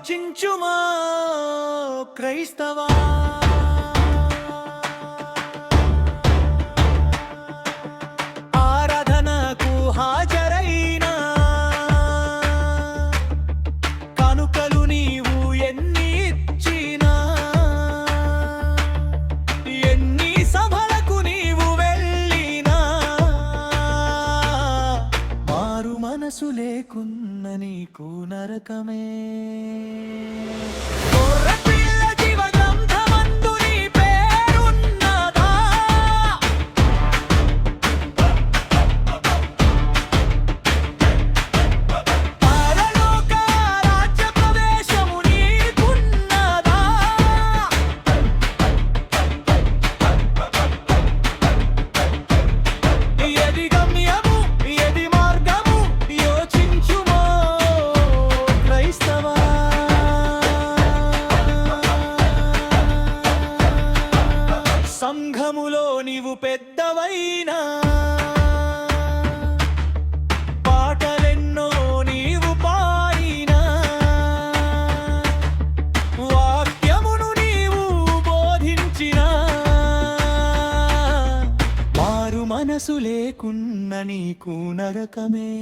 యోచించుమా క్రైస్తవా? మనసు లేకున్న నీకు నరకమే. పెద్దవైనా. పాటలెన్నో నీవు పాడినా. వాక్యమును నీవు బోధించినా. మారు మనసు లేకున్న నీకు నరకమే.